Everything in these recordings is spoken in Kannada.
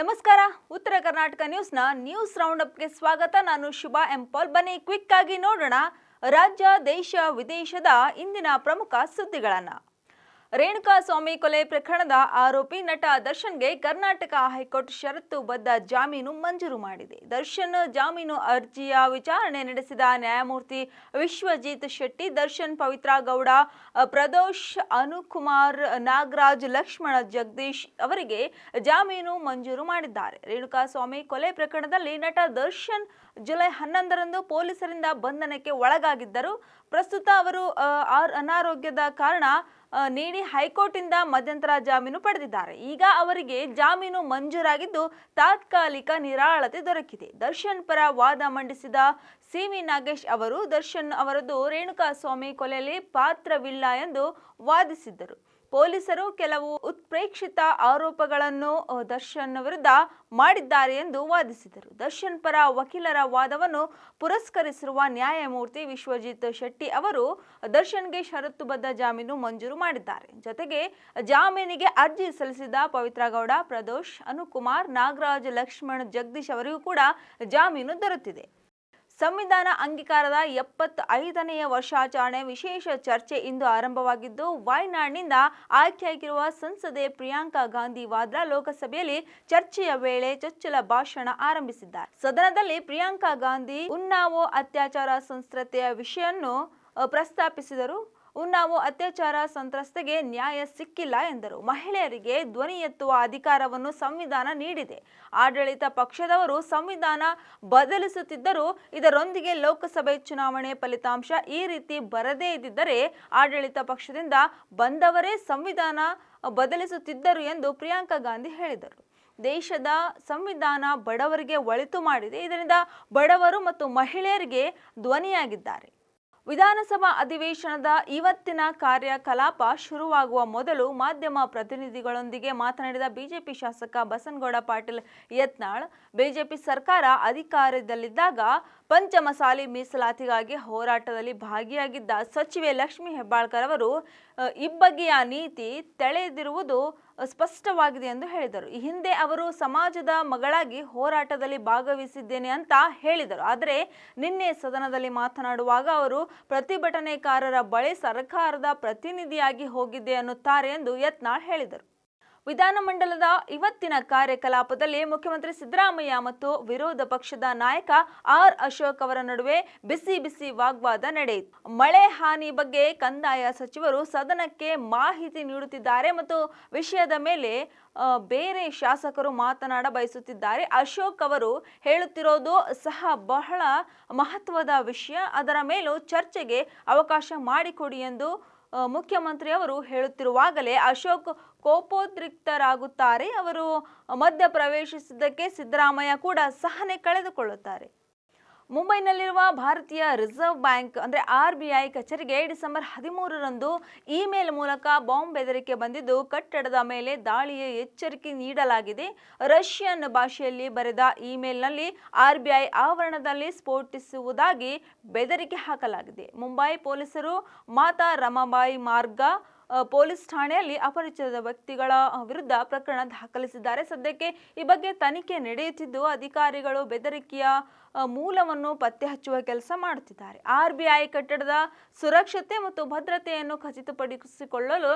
ನಮಸ್ಕಾರ. ಉತ್ತರ ಕರ್ನಾಟಕ ನ್ಯೂಸ್ನ ನ್ಯೂಸ್ ರೌಂಡ್ ಅಪ್ಗೆ ಸ್ವಾಗತ. ನಾನು ಶುಭಾ ಎಂಪಾಲ್ ಬನ್ನಿ ಕ್ವಿಕ್ ಆಗಿ ನೋಡೋಣ. ರಾಜ್ಯ, ದೇಶ, ವಿದೇಶದ ಇಂದಿನ ಪ್ರಮುಖ ಸುದ್ದಿಗಳನ್ನ. ರೇಣುಕಾ ಸ್ವಾಮಿ ಕೊಲೆ ಪ್ರಕರಣದ ಆರೋಪಿ ನಟ ದರ್ಶನ್ಗೆ ಕರ್ನಾಟಕ ಹೈಕೋರ್ಟ್ ಷರತ್ತುಬದ್ಧ ಜಾಮೀನು ಮಂಜೂರು ಮಾಡಿದೆ. ದರ್ಶನ್ ಜಾಮೀನು ಅರ್ಜಿಯ ವಿಚಾರಣೆ ನಡೆಸಿದ ನ್ಯಾಯಮೂರ್ತಿ ವಿಶ್ವಜಿತ್ ಶೆಟ್ಟಿ, ದರ್ಶನ್ ಪವಿತ್ರ ಗೌಡ, ಪ್ರದೋಷ್ ಅನುಕುಮಾರ್, ನಾಗರಾಜ್, ಲಕ್ಷ್ಮಣ ಜಗದೀಶ್ ಅವರಿಗೆ ಜಾಮೀನು ಮಂಜೂರು ಮಾಡಿದ್ದಾರೆ. ರೇಣುಕಾ ಸ್ವಾಮಿ ಕೊಲೆ ಪ್ರಕರಣದಲ್ಲಿ ನಟ ದರ್ಶನ್ ಜುಲೈ ಹನ್ನೊಂದರಂದು ಪೊಲೀಸರಿಂದ ಬಂಧನಕ್ಕೆ ಒಳಗಾಗಿದ್ದರು. ಪ್ರಸ್ತುತ ಅವರು ಅನಾರೋಗ್ಯದ ಕಾರಣ ನೀಡಿ ಹೈಕೋರ್ಟಿಂದ ಮಧ್ಯಂತರ ಜಾಮೀನು ಪಡೆದಿದ್ದಾರೆ. ಈಗ ಅವರಿಗೆ ಜಾಮೀನು ಮಂಜೂರಾಗಿದ್ದು ತಾತ್ಕಾಲಿಕ ನಿರಾಳತೆ ದೊರಕಿದೆ. ದರ್ಶನ್ ಪರ ವಾದ ಮಂಡಿಸಿದ ಸಿ ವಿ ನಾಗೇಶ್ ಅವರು, ದರ್ಶನ್ ಅವರದ್ದು ರೇಣುಕಾ ಸ್ವಾಮಿ ಕೊಲೆಯಲ್ಲಿ ಪಾತ್ರವಿಲ್ಲ ಎಂದು ವಾದಿಸಿದ್ದರು. ಪೊಲೀಸರು ಕೆಲವು ಉತ್ಪ್ರೇಕ್ಷಿತ ಆರೋಪಗಳನ್ನು ದರ್ಶನ್ ವಿರುದ್ಧ ಮಾಡಿದ್ದಾರೆ ಎಂದು ವಾದಿಸಿದರು. ದರ್ಶನ್ ಪರ ವಕೀಲರ ವಾದವನ್ನು ಪುರಸ್ಕರಿಸಿರುವ ನ್ಯಾಯಮೂರ್ತಿ ವಿಶ್ವಜಿತ್ ಶೆಟ್ಟಿ ಅವರು ದರ್ಶನ್ಗೆ ಷರತ್ತುಬದ್ಧ ಜಾಮೀನು ಮಂಜೂರು ಮಾಡಿದ್ದಾರೆ. ಜೊತೆಗೆ ಜಾಮೀನಿಗೆ ಅರ್ಜಿ ಸಲ್ಲಿಸಿದ ಪವಿತ್ರ ಗೌಡ, ಪ್ರದೋಷ್, ಅನುಕುಮಾರ್, ನಾಗರಾಜ್, ಲಕ್ಷ್ಮಣ್, ಜಗದೀಶ್ ಅವರಿಗೂ ಕೂಡ ಜಾಮೀನು ದೊರೆತಿದೆ. ಸಂವಿಧಾನ ಅಂಗೀಕಾರದ ಎಪ್ಪತ್ತ ಐದನೆಯ ವರ್ಷಾಚರಣೆ ವಿಶೇಷ ಚರ್ಚೆ ಇಂದು ಆರಂಭವಾಗಿದ್ದು ವಾಯ್ನಾಡ್ನಿಂದ ಆಯ್ಕೆಯಾಗಿರುವ ಸಂಸದೆ ಪ್ರಿಯಾಂಕಾ ಗಾಂಧಿ ವಾದ್ರಾ ಲೋಕಸಭೆಯಲ್ಲಿ ಚರ್ಚೆಯ ವೇಳೆ ಚೊಚ್ಚಲ ಭಾಷಣ ಆರಂಭಿಸಿದ್ದಾರೆ. ಸದನದಲ್ಲಿ ಪ್ರಿಯಾಂಕಾ ಗಾಂಧಿ, ಉನ್ನಾವೋ ಅತ್ಯಾಚಾರ ಸಂಸ್ಕೃತಿಯ ವಿಷಯವನ್ನು ಪ್ರಸ್ತಾಪಿಸಿದರು. ಉನ್ನಾವೋ ಅತ್ಯಾಚಾರ ಸಂತ್ರಸ್ತೆಗೆ ನ್ಯಾಯ ಸಿಕ್ಕಿಲ್ಲ ಎಂದರು. ಮಹಿಳೆಯರಿಗೆ ಧ್ವನಿ ಎತ್ತುವ ಅಧಿಕಾರವನ್ನು ಸಂವಿಧಾನ ನೀಡಿದೆ. ಆಡಳಿತ ಪಕ್ಷದವರು ಸಂವಿಧಾನ ಬದಲಿಸುತ್ತಿದ್ದರೂ ಇದರೊಂದಿಗೆ ಲೋಕಸಭೆ ಚುನಾವಣೆ ಫಲಿತಾಂಶ ಈ ರೀತಿ ಬರದೇ ಇದ್ದಿದ್ದರೆ ಆಡಳಿತ ಪಕ್ಷದಿಂದ ಬಂದವರೇ ಸಂವಿಧಾನ ಬದಲಿಸುತ್ತಿದ್ದರು ಎಂದು ಪ್ರಿಯಾಂಕಾ ಗಾಂಧಿ ಹೇಳಿದರು. ದೇಶದ ಸಂವಿಧಾನ ಬಡವರಿಗೆ ಒಳಿತು ಮಾಡಿದೆ. ಇದರಿಂದ ಬಡವರು ಮತ್ತು ಮಹಿಳೆಯರಿಗೆ ಧ್ವನಿಯಾಗಿದ್ದಾರೆ. ವಿಧಾನಸಭಾ ಅಧಿವೇಶನದ ಇವತ್ತಿನ ಕಾರ್ಯಕಲಾಪ ಶುರುವಾಗುವ ಮೊದಲು ಮಾಧ್ಯಮ ಪ್ರತಿನಿಧಿಗಳೊಂದಿಗೆ ಮಾತನಾಡಿದ ಬಿಜೆಪಿ ಶಾಸಕ ಬಸನಗೌಡ ಪಾಟೀಲ್ ಯತ್ನಾಳ್, ಬಿಜೆಪಿ ಸರ್ಕಾರ ಅಧಿಕಾರದಲ್ಲಿದ್ದಾಗ ಪಂಚಮಸಾಲಿ ಮೀಸಲಾತಿಗಾಗಿ ಹೋರಾಟದಲ್ಲಿ ಭಾಗಿಯಾಗಿದ್ದ ಸಚಿವೆ ಲಕ್ಷ್ಮೀ ಹೆಬ್ಬಾಳ್ಕರ್ ಅವರು ಇಬ್ಬಗೆಯ ನೀತಿ ತೆಳೆದಿರುವುದು ಸ್ಪಷ್ಟವಾಗಿದೆ ಎಂದು ಹೇಳಿದರು. ಈ ಹಿಂದೆ ಅವರು ಸಮಾಜದ ಮಗಳಾಗಿ ಹೋರಾಟದಲ್ಲಿ ಭಾಗವಹಿಸಿದ್ದೇನೆ ಅಂತ ಹೇಳಿದರು. ಆದರೆ ನಿನ್ನೆ ಸದನದಲ್ಲಿ ಮಾತನಾಡುವಾಗ ಅವರು ಪ್ರತಿಭಟನೆಕಾರರ ಬಳಿ ಸರ್ಕಾರದ ಪ್ರತಿನಿಧಿಯಾಗಿ ಹೋಗಿದ್ದೆ ಅನ್ನುತ್ತಾರೆ ಎಂದು ಯತ್ನಾಳ್ ಹೇಳಿದರು. ವಿಧಾನಮಂಡಲದ ಇವತ್ತಿನ ಕಾರ್ಯಕಲಾಪದಲ್ಲಿ ಮುಖ್ಯಮಂತ್ರಿ ಸಿದ್ದರಾಮಯ್ಯ ಮತ್ತು ವಿರೋಧ ಪಕ್ಷದ ನಾಯಕ ಆರ್ ಅಶೋಕ್ ಅವರ ನಡುವೆ ಬಿಸಿ ಬಿಸಿ ವಾಗ್ವಾದ ನಡೆಯಿತು. ಮಳೆ ಹಾನಿ ಬಗ್ಗೆ ಕಂದಾಯ ಸಚಿವರು ಸದನಕ್ಕೆ ಮಾಹಿತಿ ನೀಡುತ್ತಿದ್ದಾರೆ ಮತ್ತು ವಿಷಯದ ಮೇಲೆ ಬೇರೆ ಶಾಸಕರು ಮಾತನಾಡ ಬಯಸುತ್ತಿದ್ದಾರೆ. ಅಶೋಕ್ ಅವರು ಹೇಳುತ್ತಿರೋದು ಸಹ ಬಹಳ ಮಹತ್ವದ ವಿಷಯ. ಅದರ ಮೇಲೂ ಚರ್ಚೆಗೆ ಅವಕಾಶ ಮಾಡಿಕೊಡಿ ಎಂದು ಆ, ಮುಖ್ಯಮಂತ್ರಿ ಅವರು ಹೇಳುತ್ತಿರುವಾಗಲೇ ಅಶೋಕ್ ಕೋಪೋದ್ರಿಕ್ತರಾಗುತ್ತಾರೆ. ಅವರು ಮಧ್ಯ ಪ್ರವೇಶಿಸಿದ್ದಕ್ಕೆ ಸಿದ್ದರಾಮಯ್ಯ ಕೂಡ ಸಹನೆ ಕಳೆದುಕೊಳ್ಳುತ್ತಾರೆ. ಮುಂಬೈನಲ್ಲಿರುವ ಭಾರತೀಯ ರಿಸರ್ವ್ ಬ್ಯಾಂಕ್, ಅಂದರೆ ಆರ್ ಬಿ ಐ ಕಚೇರಿಗೆ ಡಿಸೆಂಬರ್ ಹದಿಮೂರರಂದು ಇಮೇಲ್ ಮೂಲಕ ಬಾಂಬ್ ಬೆದರಿಕೆ ಬಂದಿದ್ದು, ಕಟ್ಟಡದ ಮೇಲೆ ದಾಳಿಯ ಎಚ್ಚರಿಕೆ ನೀಡಲಾಗಿದೆ. ರಷ್ಯನ್ ಭಾಷೆಯಲ್ಲಿ ಬರೆದ ಇಮೇಲ್ನಲ್ಲಿ ಆರ್ ಬಿ ಆವರಣದಲ್ಲಿ ಸ್ಫೋಟಿಸುವುದಾಗಿ ಬೆದರಿಕೆ ಹಾಕಲಾಗಿದೆ. ಮುಂಬೈ ಪೊಲೀಸರು ಮಾತಾ ರಮಾಬಾಯಿ ಮಾರ್ಗ ಪೊಲೀಸ್ ಠಾಣೆಯಲ್ಲಿ ಅಪರಿಚಿತ ವ್ಯಕ್ತಿಗಳ ವಿರುದ್ಧ ಪ್ರಕರಣ ದಾಖಲಿಸಿದ್ದಾರೆ. ಸದ್ಯಕ್ಕೆ ಈ ಬಗ್ಗೆ ತನಿಖೆ ನಡೆಯುತ್ತಿದ್ದು, ಅಧಿಕಾರಿಗಳು ಬೆದರಿಕೆಯ ಮೂಲವನ್ನು ಪತ್ತೆ ಹಚ್ಚುವ ಕೆಲಸ ಮಾಡುತ್ತಿದ್ದಾರೆ. ಆರ್ ಬಿ ಐ ಕಟ್ಟಡದ ಸುರಕ್ಷತೆ ಮತ್ತು ಭದ್ರತೆಯನ್ನು ಖಚಿತಪಡಿಸಿಕೊಳ್ಳಲು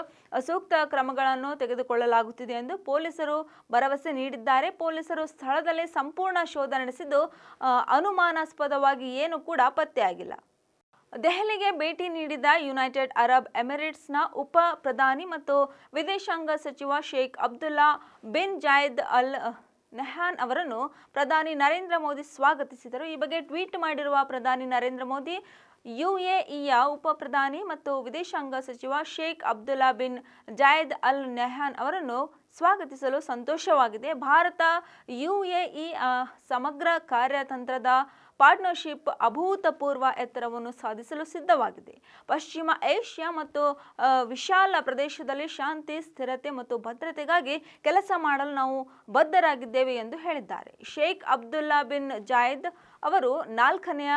ಸೂಕ್ತ ಕ್ರಮಗಳನ್ನು ತೆಗೆದುಕೊಳ್ಳಲಾಗುತ್ತಿದೆ ಎಂದು ಪೊಲೀಸರು ಭರವಸೆ ನೀಡಿದ್ದಾರೆ. ಪೊಲೀಸರು ಸ್ಥಳದಲ್ಲಿ ಸಂಪೂರ್ಣ ಶೋಧ ನಡೆಸಿದ್ದು ಅನುಮಾನಾಸ್ಪದವಾಗಿ ಏನು ಕೂಡ ಪತ್ತೆಯಾಗಿಲ್ಲ. ದೆಹಲಿಗೆ ಭೇಟಿ ನೀಡಿದ ಯುನೈಟೆಡ್ ಅರಬ್ ಎಮಿರೇಟ್ಸ್ನ ಉಪ ಪ್ರಧಾನಿ ಮತ್ತು ವಿದೇಶಾಂಗ ಸಚಿವ ಶೇಖ್ ಅಬ್ದುಲ್ಲಾ ಬಿನ್ ಜಾಯದ್ ಅಲ್ ನೆಹಾನ್ ಅವರನ್ನು ಪ್ರಧಾನಿ ನರೇಂದ್ರ ಮೋದಿ ಸ್ವಾಗತಿಸಿದರು. ಈ ಬಗ್ಗೆ ಟ್ವೀಟ್ ಮಾಡಿರುವ ಪ್ರಧಾನಿ ನರೇಂದ್ರ ಮೋದಿ ಯುಎಇಯ ಉಪ ಪ್ರಧಾನಿ ಮತ್ತು ವಿದೇಶಾಂಗ ಸಚಿವ ಶೇಖ್ ಅಬ್ದುಲ್ಲಾ ಬಿನ್ ಜಾಯದ್ ಅಲ್ ನೆಹಾನ್ ಅವರನ್ನು ಸ್ವಾಗತಿಸಲು ಸಂತೋಷವಾಗಿದೆ. ಭಾರತ, ಯುಎಇ ಸಮಗ್ರ ಕಾರ್ಯತಂತ್ರದ ಪಾರ್ಟ್ನರ್ಶಿಪ್ ಅಭೂತಪೂರ್ವ ಎತ್ತರವನ್ನು ಸಾಧಿಸಲು ಸಿದ್ಧವಾಗಿದೆ. ಪಶ್ಚಿಮ ಏಷ್ಯಾ ಮತ್ತು ವಿಶಾಲ ಪ್ರದೇಶದಲ್ಲಿ ಶಾಂತಿ, ಸ್ಥಿರತೆ ಮತ್ತು ಭದ್ರತೆಗಾಗಿ ಕೆಲಸ ಮಾಡಲು ನಾವು ಬದ್ಧರಾಗಿದ್ದೇವೆ ಎಂದು ಹೇಳಿದ್ದಾರೆ. ಶೇಖ್ ಅಬ್ದುಲ್ಲಾ ಬಿನ್ ಜಾಯದ್ ಅವರು ನಾಲ್ಕನೆಯ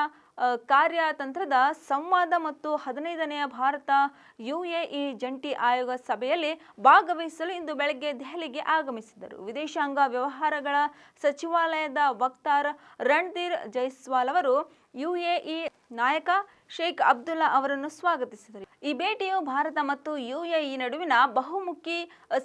ಕಾರ್ಯತಂತ್ರದ ಸಂವಾದ ಮತ್ತು ಹದಿನೈದನೆಯ ಭಾರತ ಯುಎಇ ಜಂಟಿ ಆಯೋಗ ಸಭೆಯಲ್ಲಿ ಭಾಗವಹಿಸಲು ಇಂದು ಬೆಳಗ್ಗೆ ದೆಹಲಿಗೆ ಆಗಮಿಸಿದರು. ವಿದೇಶಾಂಗ ವ್ಯವಹಾರಗಳ ಸಚಿವಾಲಯದ ವಕ್ತಾರ ರಣಧೀರ್ ಜೈಸ್ವಾಲ್ ಅವರು ಯುಎಇ ನಾಯಕ ಶೇಖ್ ಅಬ್ದುಲ್ಲಾ ಅವರನ್ನು ಸ್ವಾಗತಿಸಿದರು. ಈ ಭೇಟಿಯು ಭಾರತ ಮತ್ತು ಯುಎಇ ನಡುವಿನ ಬಹುಮುಖಿ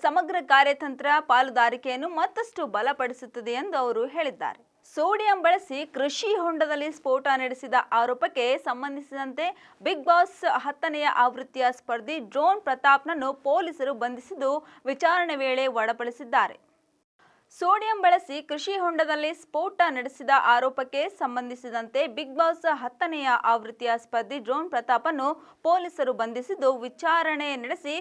ಸಮಗ್ರ ಕಾರ್ಯತಂತ್ರ ಪಾಲುದಾರಿಕೆಯನ್ನು ಮತ್ತಷ್ಟು ಬಲಪಡಿಸುತ್ತದೆ ಎಂದು ಅವರು ಹೇಳಿದ್ದಾರೆ. ಸೋಡಿಯಂ ಬಳಸಿ ಕೃಷಿ ಹೊಂಡದಲ್ಲಿ ಸ್ಫೋಟ ನಡೆಸಿದ ಆರೋಪಕ್ಕೆ ಸಂಬಂಧಿಸಿದಂತೆ ಬಿಗ್ ಬಾಸ್ ಹತ್ತನೆಯ ಆವೃತ್ತಿಯ ಸ್ಪರ್ಧಿ ಡ್ರೋನ್ ಪ್ರತಾಪ್ನನ್ನು ಪೊಲೀಸರು ಬಂಧಿಸಿದ್ದು ವಿಚಾರಣೆ ವೇಳೆ ಒಳಪಡಿಸಿದ್ದಾರೆ ಸೋಡಿಯಂ ಬಳಸಿ ಕೃಷಿ ಹೊಂಡದಲ್ಲಿ ಸ್ಫೋಟ ನಡೆಸಿದ ಆರೋಪಕ್ಕೆ ಸಂಬಂಧಿಸಿದಂತೆ ಬಿಗ್ ಬಾಸ್ ಹತ್ತನೆಯ ಆವೃತ್ತಿಯ ಸ್ಪರ್ಧಿ ಡ್ರೋನ್ ಪ್ರತಾಪನ್ನು ಪೊಲೀಸರು ಬಂಧಿಸಿದ್ದು ವಿಚಾರಣೆ ನಡೆಸಿ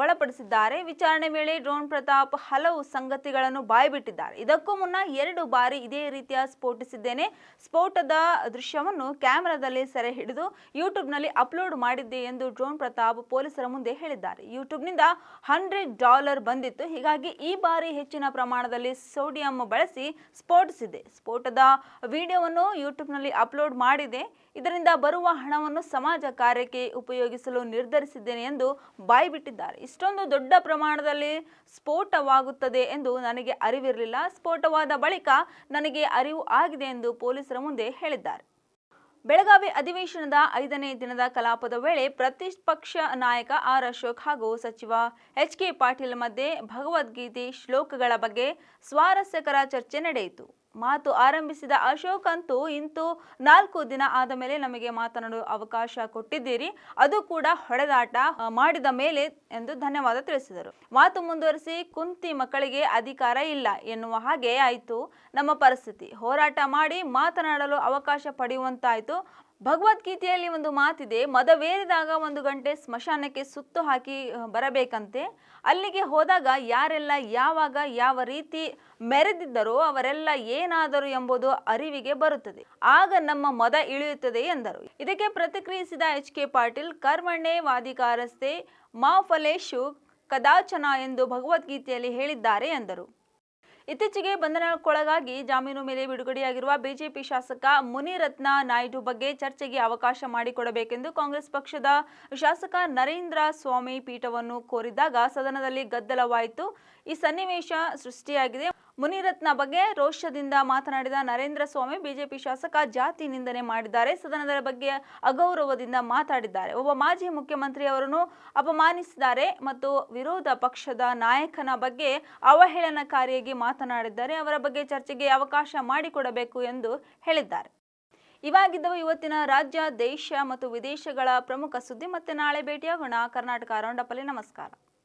ಒಳಪಡಿಸಿದ್ದಾರೆ. ವಿಚಾರಣೆ ವೇಳೆ ಡ್ರೋನ್ ಪ್ರತಾಪ್ ಹಲವು ಸಂಗತಿಗಳನ್ನು ಬಾಯ್ಬಿಟ್ಟಿದ್ದಾರೆ. ಇದಕ್ಕೂ ಮುನ್ನ ಎರಡು ಬಾರಿ ಇದೇ ರೀತಿಯ ಸ್ಫೋಟಿಸಿದ್ದೇನೆ. ಸ್ಫೋಟದ ದೃಶ್ಯವನ್ನು ಕ್ಯಾಮೆರಾದಲ್ಲಿ ಸೆರೆ ಹಿಡಿದು ಯೂಟ್ಯೂಬ್ನಲ್ಲಿ ಅಪ್ಲೋಡ್ ಮಾಡಿದ್ದೆ ಎಂದು ಡ್ರೋನ್ ಪ್ರತಾಪ್ ಪೊಲೀಸರ ಮುಂದೆ ಹೇಳಿದ್ದಾರೆ. ಯೂಟ್ಯೂಬ್ನಿಂದ ಹಂಡ್ರೆಡ್ ಡಾಲರ್ ಬಂದಿತ್ತು. ಹೀಗಾಗಿ ಈ ಬಾರಿ ಹೆಚ್ಚಿನ ಪ್ರಮಾಣದಲ್ಲಿ ಸೋಡಿಯಂ ಬಳಸಿ ಸ್ಫೋಟಿಸಿದೆ ಸ್ಫೋಟದ ವಿಡಿಯೋವನ್ನು ಯೂಟ್ಯೂಬ್ನಲ್ಲಿ ಅಪ್ಲೋಡ್ ಮಾಡಿದೆ. ಇದರಿಂದ ಬರುವ ಹಣವನ್ನು ಸಮಾಜ ಕಾರ್ಯಕ್ಕೆ ಉಪಯೋಗಿಸಲು ನಿರ್ಧರಿಸಿದ್ದೇನೆ ಎಂದು ಬಾಯ್ಬಿಟ್ಟಿದ್ದಾರೆ ಇಷ್ಟೊಂದು ದೊಡ್ಡ ಪ್ರಮಾಣದಲ್ಲಿ ಸ್ಫೋಟವಾಗುತ್ತದೆ ಎಂದು ನನಗೆ ಅರಿವಿರಲಿಲ್ಲ. ಸ್ಫೋಟವಾದ ಬಳಿಕ ನನಗೆ ಅರಿವು ಆಗಿದೆ ಎಂದು ಪೊಲೀಸರ ಮುಂದೆ ಹೇಳಿದ್ದಾರೆ. ಬೆಳಗಾವಿ ಅಧಿವೇಶನದ ಐದನೇ ದಿನದ ಕಲಾಪದ ವೇಳೆ ಪ್ರತಿಪಕ್ಷ ನಾಯಕ ಆರ್ ಅಶೋಕ್ ಹಾಗೂ ಸಚಿವ ಎಚ್ ಕೆ ಪಾಟೀಲ್ ಮಧ್ಯೆ ಭಗವದ್ಗೀತೆ ಶ್ಲೋಕಗಳ ಬಗ್ಗೆ ಸ್ವಾರಸ್ಯಕರ ಚರ್ಚೆ ನಡೆಯಿತು. ಮಾತು ಆರಂಭಿಸಿದ ಅಶೋಕ್ ಅಂತೂ ಇಂತೂ ನಾಲ್ಕು ದಿನ ಆದ ಮೇಲೆ ನಮಗೆ ಮಾತನಾಡಲು ಅವಕಾಶ ಕೊಟ್ಟಿದ್ದೀರಿ. ಅದು ಕೂಡ ಹೊಡೆದಾಟ ಮಾಡಿದ ಮೇಲೆ ಎಂದು ಧನ್ಯವಾದ ತಿಳಿಸಿದರು. ಮಾತು ಮುಂದುವರಿಸಿ ಕುಂತಿ ಮಕ್ಕಳಿಗೆ ಅಧಿಕಾರ ಇಲ್ಲ ಎನ್ನುವ ಹಾಗೆ ಆಯಿತು ನಮ್ಮ ಪರಿಸ್ಥಿತಿ. ಹೋರಾಟ ಮಾಡಿ ಮಾತನಾಡಲು ಅವಕಾಶ ಪಡೆಯುವಂತಾಯಿತು. ಭಗವದ್ಗೀತೆಯಲ್ಲಿ ಒಂದು ಮಾತಿದೆ ಮದವೇರಿದಾಗ ಒಂದು ಗಂಟೆ ಸ್ಮಶಾನಕ್ಕೆ ಸುತ್ತು ಹಾಕಿ ಬರಬೇಕಂತೆ. ಅಲ್ಲಿಗೆ ಹೋದಾಗ ಯಾರೆಲ್ಲ, ಯಾವಾಗ, ಯಾವ ರೀತಿ ಮೆರೆದಿದ್ದರೋ ಅವರೆಲ್ಲ ಏನಾದರು ಎಂಬುದು ಅರಿವಿಗೆ ಬರುತ್ತದೆ. ಆಗ ನಮ್ಮ ಮದ ಇಳಿಯುತ್ತದೆ ಎಂದರು. ಇದಕ್ಕೆ ಪ್ರತಿಕ್ರಿಯಿಸಿದ ಎಚ್ ಕೆ ಪಾಟೀಲ್, ಕರ್ಮಣ್ಣೆ ವಾದಿಕಾರಸ್ತೆ ಮಾ ಫಲೇಶು ಕದಾಚನ ಎಂದು ಭಗವದ್ಗೀತೆಯಲ್ಲಿ ಹೇಳಿದ್ದಾರೆ ಎಂದರು. ಇತ್ತೀಚೆಗೆ ಬಂಧನಕ್ಕೊಳಗಾಗಿ ಜಾಮೀನು ಮೇಲೆ ಬಿಡುಗಡೆಯಾಗಿರುವ ಬಿಜೆಪಿ ಶಾಸಕ ಮುನಿರತ್ನ ನಾಯ್ಡು ಬಗ್ಗೆ ಚರ್ಚೆಗೆ ಅವಕಾಶ ಮಾಡಿಕೊಡಬೇಕೆಂದು ಕಾಂಗ್ರೆಸ್ ಪಕ್ಷದ ಶಾಸಕ ನರೇಂದ್ರ ಸ್ವಾಮಿ ಪೀಠವನ್ನು ಕೋರಿದಾಗ ಸದನದಲ್ಲಿ ಗದ್ದಲವಾಯಿತು. ಈ ಸನ್ನಿವೇಶ ಸೃಷ್ಟಿಯಾಗಿದೆ. ಮುನಿರತ್ನ ಬಗ್ಗೆ ರೋಷದಿಂದ ಮಾತನಾಡಿದ ನರೇಂದ್ರ ಸ್ವಾಮಿ ಬಿಜೆಪಿ ಶಾಸಕ ಜಾತಿ ನಿಂದನೆ ಮಾಡಿದ್ದಾರೆ. ಸದನದ ಬಗ್ಗೆ ಅಗೌರವದಿಂದ ಮಾತಾಡಿದ್ದಾರೆ. ಒಬ್ಬ ಮಾಜಿ ಮುಖ್ಯಮಂತ್ರಿ ಅವರನ್ನು ಅಪಮಾನಿಸಿದ್ದಾರೆ ಮತ್ತು ವಿರೋಧ ಪಕ್ಷದ ನಾಯಕನ ಬಗ್ಗೆ ಅವಹೇಳನಕಾರಿಯಾಗಿ ಮಾತನಾಡಿದ್ದಾರೆ. ಅವರ ಬಗ್ಗೆ ಚರ್ಚೆಗೆ ಅವಕಾಶ ಮಾಡಿಕೊಡಬೇಕು ಎಂದು ಹೇಳಿದ್ದಾರೆ. ಇವಾಗಿದ್ದವು ಇವತ್ತಿನ ರಾಜ್ಯ, ದೇಶ ಮತ್ತು ವಿದೇಶಗಳ ಪ್ರಮುಖ ಸುದ್ದಿ. ಮತ್ತೆ ನಾಳೆ ಭೇಟಿಯಾಗೋಣ. ಕರ್ನಾಟಕ ರೌಂಡಪ್ಪಲ್ಲಿ ನಮಸ್ಕಾರ.